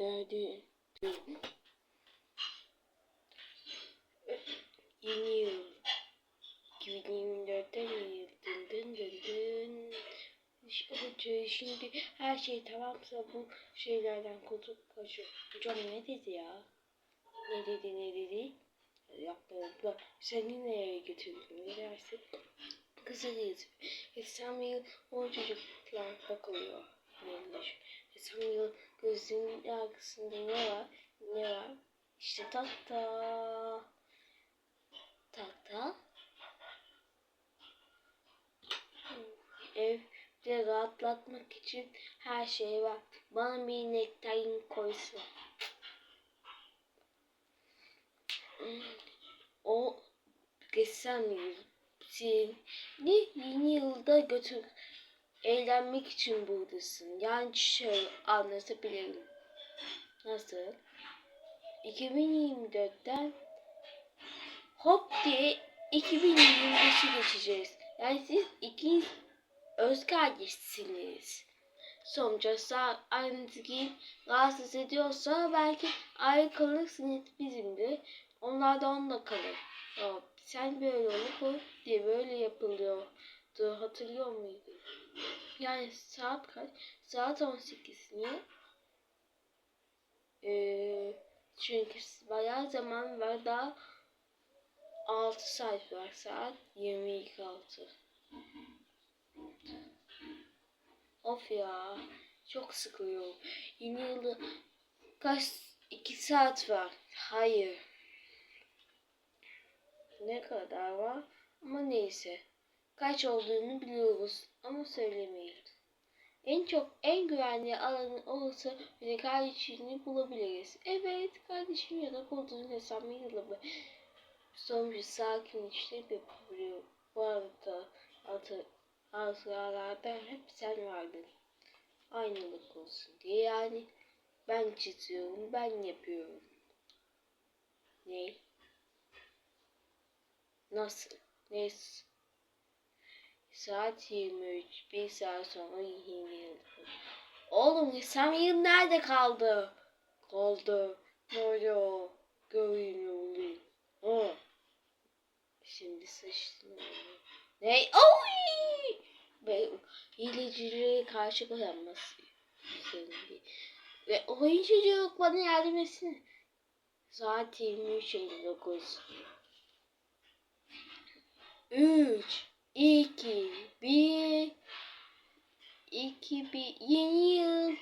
derdi. Yeni yıl. 2024'ten yeni yıl. Dın dın dın dın. Hoca şimdi her şey tamamsa bu şeylerden kurtulup kaçıyor. Hocam ne dedi ya? Ne dedi ne dedi? Yapma Seni nereye götürdün? Ne dersin? Kızılıyız. İstanbul o çocuklar bakılıyor. Yanlış. İstanbul gözünün arkasında ne var? Ne var? İşte tahta. Tahta. Evde rahatlatmak için her şey var. Bana bir nektarin koysun. O geçsem seni yeni yılda götür eğlenmek için buradasın. Yani şöyle anlatabilirim. Nasıl? 2024'ten hop diye 2025'i geçeceğiz. Yani siz ikiniz öz kardeşsiniz. Sonuçta sağ rahatsız ediyorsa belki ayrı kalırsınız bizimle. Onlar da onunla kalır. Ya, sen böyle olup o diye böyle yapılıyordu. Hatırlıyor muydun? Yani saat kaç? Saat 18 mi? Ee, çünkü bayağı zaman var. Daha 6 saat var. Saat 22.06. Of ya. Çok sıkıyor. Yeni yılda kaç? 2 saat var. Hayır. Ne kadar var? Ama neyse. Kaç olduğunu biliyoruz ama söylemeyiz. En çok en güvenli alanı olursa bile kardeşini bulabiliriz. Evet kardeşim ya da koltuğun hesabı yılı Sonuçta sakin işlem yapabiliyor. Bu arada altı hatıralarda hep sen vardın. Aynılık olsun diye yani ben çiziyorum ben yapıyorum. Ne? Nasıl? Neyse. Saat 23. Bir saat sonra yeni. Oğlum Nisan yıl nerede kaldı? Kaldı. Nerede o? Görün olayım. Ha. Şimdi sıçtım. Ne? Oy! Ve hileciliğe karşı koyanması. Ve oyuncu bana yardım etsin. Saat 23.59. 3 2 1 2 1 Yeni yıl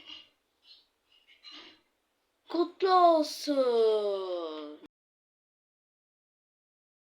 kutlu olsun.